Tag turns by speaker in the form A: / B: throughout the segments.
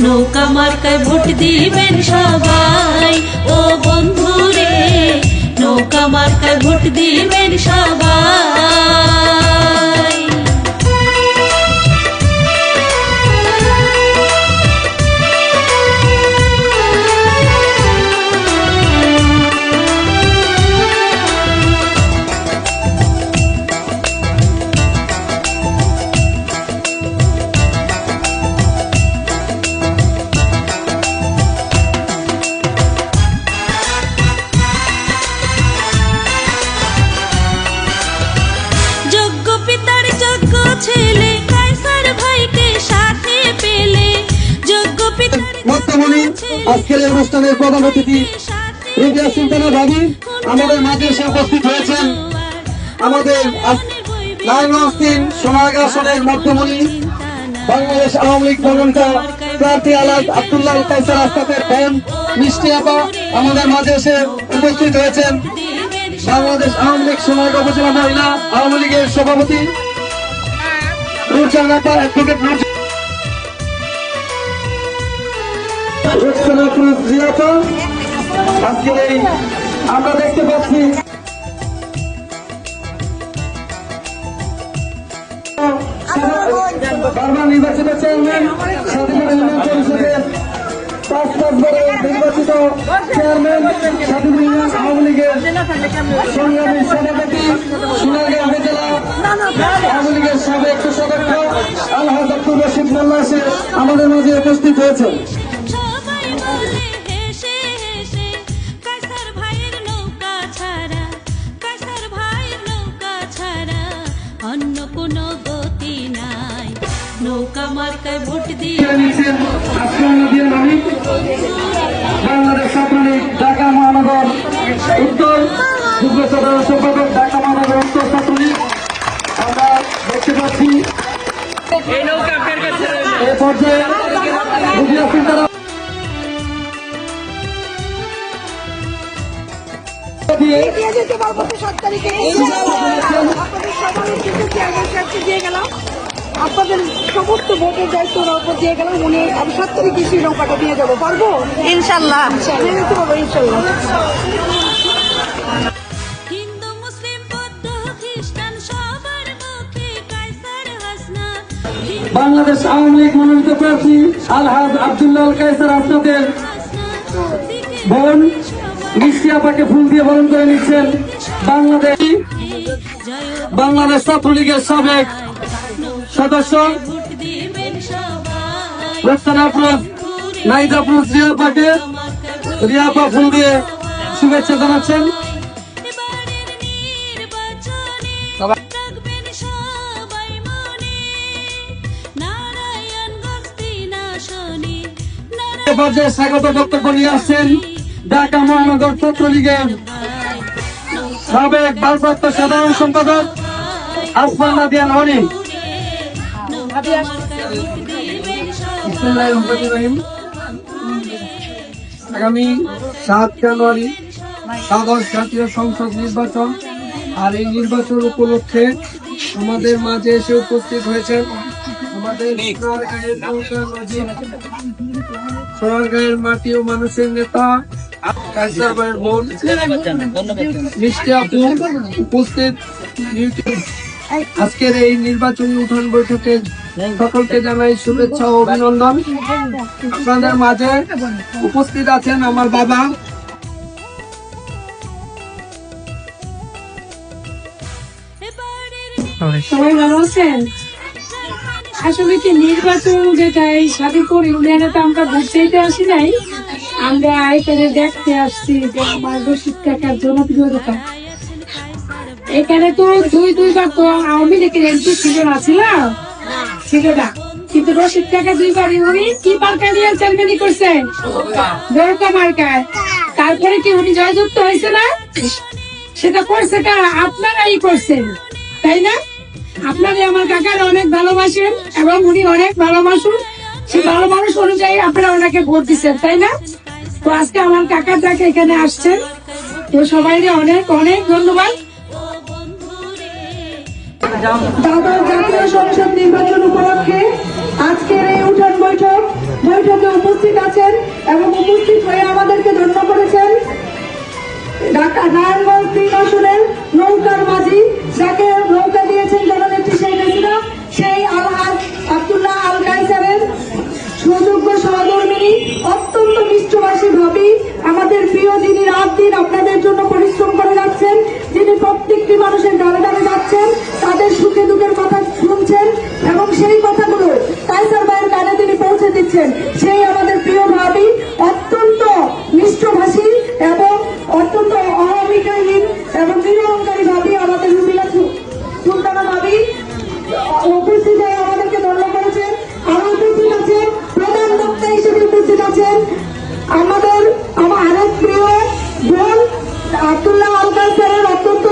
A: নৌকা মার্কায় ভোট দিবেন সবাই। ও বন্ধুরে নৌকা মার্কায় ভোট দিবেন
B: আমাদের মাঝে এসে উপস্থিত হয়েছেন আমাদের নারায়ণগঞ্জ মধ্যমণি, বাংলাদেশ আওয়ামী লীগ মনোনীত প্রার্থী আলাদ আব্দুল্লাহ কাইসার আস্তাদের বোন মিষ্টি আপা আমাদের মাঝে এসে উপস্থিত হয়েছেন বাংলাদেশ আওয়ামী লীগ সোনারগাঁ উপজেলা মহিলা আওয়ামী লীগের সভাপতি। রুচান আপা অ্যাডভোকেট রুকসানা আজকের এই আমরা দেখতে পাচ্ছি। বারবার নির্বাচিত চেয়ারম্যান, স্বাধীনতা পরিষদের পাঁচ নির্বাচিত চেয়ারম্যান স্বাধীন ইউনিয়ন আওয়ামী লীগের সংগ্রামী সভাপতি সোনারগাঁও উপজেলা আওয়ামী লীগের সাবেক রশিদ মোল্লা আমাদের মাঝে উপস্থিত হয়েছেন।
A: ভোট দিয়ে
B: বাংলাদেশ ছাত্রলীগ ঢাকা মহানগর উত্তর। যুগ্ম সাধারণ সম্পাদক ঢাকা মহানগর উত্তর ছাত্রলীগ আমরা দেখতে পাচ্ছি এ পর্যায়ে দিয়ে
C: দিয়ে যেতে পারব তো সাত তারিখে। আপনাদের সবার কিন্তু চেয়ারম্যান সাহেবকে দিয়ে গেলাম। আপনাদের সমস্ত ভোটের দায়িত্ব ওনার উপর দিয়ে গেলাম উনি আমি সাত তারিখে সেই নৌকাটা দিয়ে যাব। পারব? ইনশাল্লাহ। দিয়ে ইনশাল্লাহ।
A: হিন্দু মুসলিম বৌদ্ধ খ্রিস্টান সবার মুখে কায়সার হাসনা।
B: বাংলাদেশ আওয়ামী লীগ মনোনীত প্রার্থী আলহাজ আব্দুল্লাহ কায়সার আপনাদের বোন মিষ্টি আপাকে ফুল দিয়ে বরণ করে নিচ্ছেন বাংলাদেশ। বাংলাদেশ ছাত্রলীগের সাবেক সদস্য রোকসানা আফরোজ নাইদ আফরোজ ফুল দিয়ে শুভেচ্ছা জানাচ্ছেন। পর্যায়ে স্বাগত বক্তব্য নিয়ে আসছেন ঢাকা মহানগর ছাত্রলীগের সাবেক ভারপ্রাপ্ত সাধারণ সম্পাদক আসমান নাদিয়ান হনি আগামী সাত জানুয়ারি দ্বাদশ জাতীয় সংসদ নির্বাচন। আর এই নির্বাচন উপলক্ষে আমাদের মাঝে এসে উপস্থিত হয়েছেন আমাদের মানুষের নেতা উপস্থিত। আজকের এই নির্বাচনী উঠান বৈঠকে সকলকে জানাই শুভেচ্ছা ও অভিনন্দন। আপনাদের মাঝে উপস্থিত আছেন আমার বাবা।
D: আসি নাই। আমরা এখানে দেখতে আসছি এখানে তো দুই দুইবার তো আওয়ামী লীগের এমপি ছিল না ছিল না। কিন্তু রশিদ কাকা দুইবারই উনি কি পার্কা দিয়ে চেয়ারম্যানই করছেন দরকা মার্কায়। তারপরে কি উনি জয়যুক্ত হয়েছে না? সেটা করছে কারা আপনারাই করছেন, তাই না? আপনারা আমার কাকার অনেক ভালোবাসেন এবং উনি অনেক ভালোবাসুন সে ভালো মানুষ অনুযায়ী আপনারা ওনাকে ভোট দিচ্ছেন, তাই না? তো আজকে আমার কাকার যাকে এখানে আসছেন, তো সবাই অনেক অনেক ধন্যবাদ।
C: দাদর জাতীয় সংসদ নির্বাচন উপলক্ষে আজকের এই উঠান বৈঠক, বৈঠকে উপস্থিত আছেন এবং উপস্থিত হয়ে আমাদেরকে ধন্য করেছেন ঢাকা নারায়ণগঞ্জ তিন আসনের নৌকার মাঝি, যাকে নৌকা দিয়েছেন জননেত্রী শেখ হাসিনা, সেই আল আবদুল্লাহ আল কাইসারের সুযোগ্য সহধর্মিনী আছেন আমাদের আমার আরেক প্রিয় বোন আব্দুল্লাহ আলদার স্যারের অত্যন্ত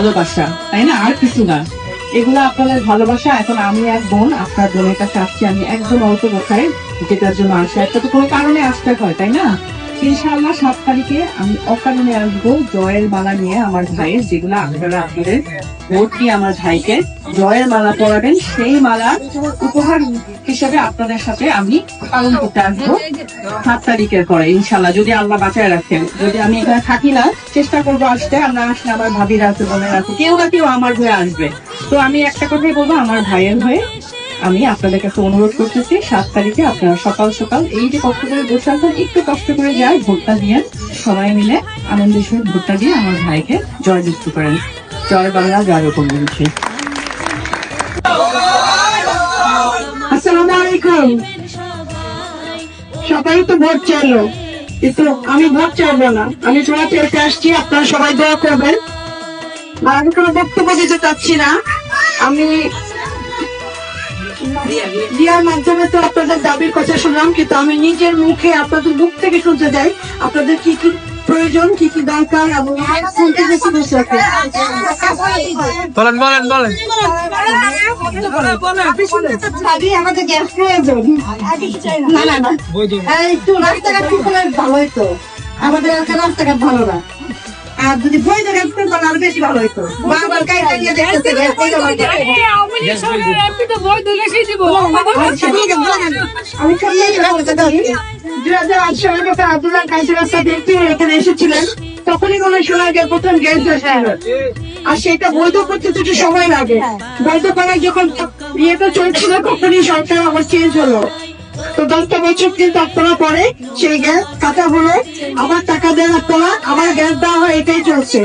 E: ভালোবাসা, তাই না? আর কিছু না। এগুলো আপনাদের ভালোবাসা। এখন আমি এক বোন, আপনার বোনের কাছে আসছি। আমি একজন অল্প কোথায় যেটার জন্য আসে একটা তো কোনো কারণে আসতে হয়, তাই না? ইনশাআল্লাহ সাত তারিখে আমি অকারণে আসব জয়ের মালা নিয়ে আমার ভাইয়ের, যেগুলো আপনারা আপনাদের ভোট দিয়ে আমার ভাইকে জয়ের মালা পরাবেন, সেই মালা উপহার হিসেবে আপনাদের সাথে আমি পালন করতে আসব সাত তারিখের পরে ইনশাল্লাহ যদি আল্লাহ বাঁচায় রাখেন, যদি আমি এখানে থাকি না, চেষ্টা করব আসতে আমরা আসলে আমার ভাবির আছে বোনের আছে কেউ না কেউ আমার হয়ে আসবে। তো আমি একটা কথাই বলব, আমার ভাইয়ের হয়ে আমি আপনাদের কাছে অনুরোধ করতেছি, সাত তারিখে আপনারা সকাল সকাল এই যে কষ্ট করে বসে আছেন, একটু কষ্ট করে যায় ভোটটা দিয়ে সবাই মিলে আনন্দের সহিত ভোটটা দিয়ে আমার ভাইকে জয়যুক্ত করেন। জয় বাংলা, জয় উপমুখী
F: আসসালামু আলাইকুম। সবাই তো ভোট চাইলো, কিন্তু আমি ভোট চাইব না। আমি দোয়া চাইতে আসছি, আপনারা সবাই দোয়া করবেন। আর আমি কোনো বক্তব্য দিতে চাচ্ছি না। আমি দিয়ার মাধ্যমে তো আপনাদের দাবির কথা শুনলাম কিন্তু আমি নিজের মুখে আপনাদের মুখ থেকে শুনতে চাই আপনাদের কি কি প্রয়োজন কি কি দরকার এবং শুনতে বেশি বেশি আছে
C: বলেন বলেন বলেন
F: আমাদের গ্যাস প্রয়োজন না না না একটু রাস্তাঘাট ঠিক হলে ভালো হইতো আমাদের এলাকার রাস্তাঘাট ভালো না আর যদি বই দেখান তাহলে আরও বেশি ভালো হইতো। বারবার কাইটা নিয়ে দেখতেছে। আমি। দুই হাজার আট সালের কথা আব্দুল্লাহ কাইসের এখানে এসেছিলেন। তখনই মনে হয় শোনা যায় প্রথম গ্যাস আর সেটা বৈধ করতে তো একটু সময় লাগে। বৈধ করার যখন ইয়েটা চলছিল তখনই সরকার আবার চেঞ্জ হলো। তো দশটা বছর কিন্তু আপনারা পরে সেই গ্যাস কাটা হলো আবার টাকা দেন আপনারা আবার গ্যাস দেওয়া হয় এটাই চলছে।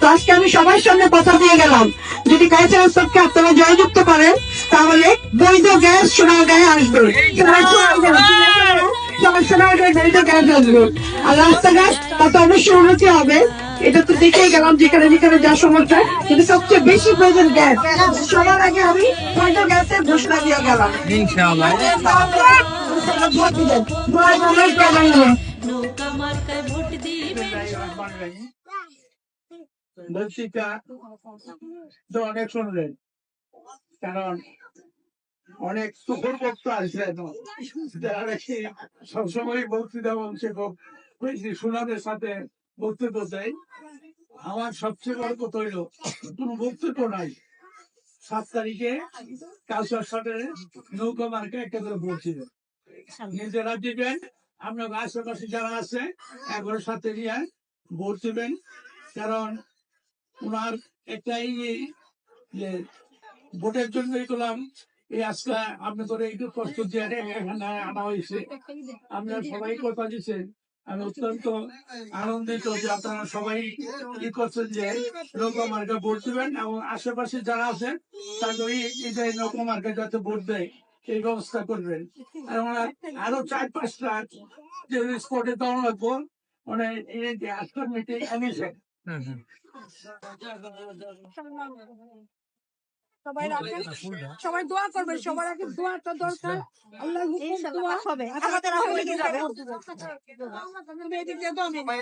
F: তো আজকে আমি সবার সামনে কথা দিয়ে গেলাম। যদি কাইসার সবকে আপনারা জয়যুক্ত করেন তাহলে বৈধ গ্যাস সোনার গায়ে আসবে সোনার গায়ে বৈধ গ্যাস আসবে। আর রাস্তাঘাট তাতে অবশ্যই উন্নতি হবে। এটা তো দেখেই গেলাম যেখানে যেখানে যা সমস্যা। কিন্তু সবচেয়ে বেশি প্রয়োজন গ্যাস সবার আগে আমি বৈধ গ্যাসের ঘোষণা দিয়ে গেলাম।
C: ইনশাআল্লাহ।
G: অনেক শুনলেন। কারণ অনেক সুখর বক্তা নাকি সবসময় বক্তৃতা বলছে খুব বেশি সুনামের সাথে বক্তব্য দেয়। আমার সবচেয়ে বড় কথা হইল, কোনো বক্তব্য নাই। সাত তারিখে কালচার সাথে নৌকা মার্কে একটা করে বলছিল। নিজেরা দিবেন, আপনার আশেপাশে যারা আছে একবারের সাথে নিয়ে ভোট দিবেন। কারণ ওনার একটাই যে ভোটের জন্যই করলাম এই আজকে আপনি করে একটু কষ্ট দিয়ে আনা হয়েছে, আপনারা সবাই কথা দিচ্ছেন। আমি অত্যন্ত আনন্দিত যে আপনারা সবাই ই করছেন যে নৌকা ভোট দিবেন এবং আশেপাশে যারা আছেন তাদের এই নৌকা মার্কে যাতে ভোট দেয়। এই ব্যবস্থা করবেন আর আরও চার পাঁচটা যে স্পটে দেওয়া লাগবো মানে এই যে আজকের মিটিং এনেছেন
F: সবাই রাখেন সবাই দোয়া করবেন সবার আগে দোয়াটা দরকার আল্লাহ দোয়া হবে আমাদের হবে এদিক দিয়ে দোয়া হবে।